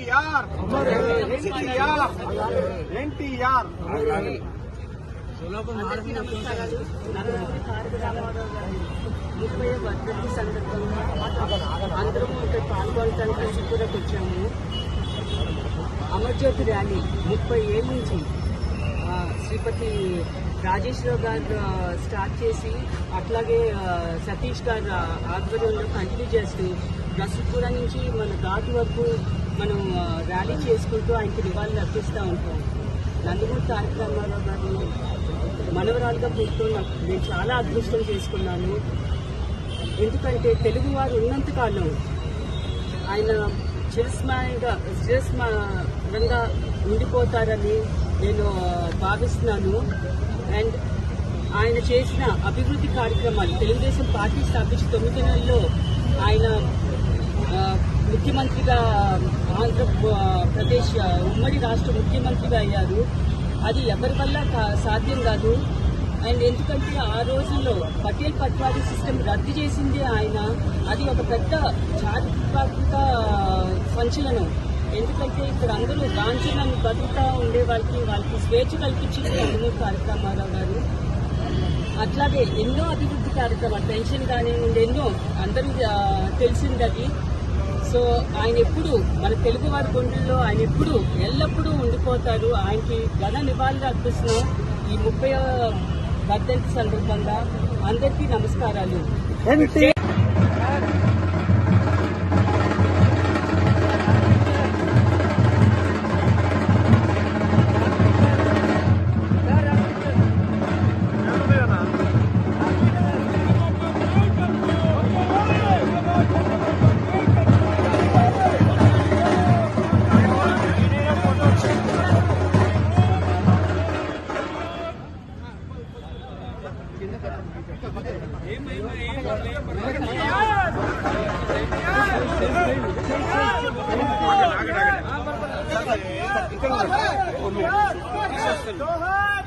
ఎన్టీఆర్. ఎన్టీఆర్. ఎన్టీఆర్. అందరికీ ముప్పై వర్ధంతి సందర్భంగా అందరం ఇక్కడ పాల్గొనడానికి చిత్తూరుకు వచ్చాము అమర్జ్యోతి ర్యాలీ ముప్పై ఏళ్ళ నుంచి శ్రీపతి రాజేశ్వరరావు గారు స్టార్ట్ చేసి అట్లాగే సతీష్ గారు ఆధ్వర్యంలో కంటిన్యూ చేస్తూ రసపూర నుంచి మన ఘాట్ వరకు మనం ర్యాలీ చేసుకుంటూ ఆయనకి నివాళులు అర్పిస్తూ ఉంటాం. నందమూరి తారక రామారావు గారిని మనవరాలుగా పుట్టుకున్న నేను చాలా అదృష్టం చేసుకున్నాను. ఎందుకంటే తెలుగు వారు ఉన్నంతకాలం ఆయన చిరస్మరణంగా చిరస్మరంగా ఉండిపోతారని నేను భావిస్తున్నాను. అండ్ ఆయన చేసిన అభివృద్ధి కార్యక్రమాలు తెలుగుదేశం పార్టీ స్థాపించి తొమ్మిది నెలల్లో ఆయన ముఖ్యమంత్రిగా ఆంధ్రప్రదేశ్ ఉమ్మడి రాష్ట్ర ముఖ్యమంత్రిగా అయ్యారు. అది ఎవరి వల్ల సాధ్యం కాదు. అండ్ ఎందుకంటే ఆ రోజుల్లో పటేల్ పట్వారీ సిస్టమ్ రద్దు చేసింది ఆయన. అది ఒక పెద్ద చారిత్రాత్మక సంచలనం. ఎందుకంటే ఇక్కడ అందరూ గాంధీలను బతుకుతా ఉండే వాళ్ళకి వాళ్ళకి స్వేచ్ఛ కల్పించింది నందమూరి తారక రామారావు గారు. అట్లాగే ఎన్నో అభివృద్ధి కార్యక్రమాలు పెన్షన్ కానివ్వండి ఎన్నో అందరూ తెలిసింది అది. సో ఆయన ఎప్పుడు మన తెలుగు వారి గుండెల్లో ఆయన ఎప్పుడు ఎల్లప్పుడూ ఉండిపోతారు ఆయనకి ఘన నివాళులు అర్పిస్తున్నాం ఈ ముప్పై వర్ధంతి సందర్భంగా. అందరికీ నమస్కారాలు. జోహార్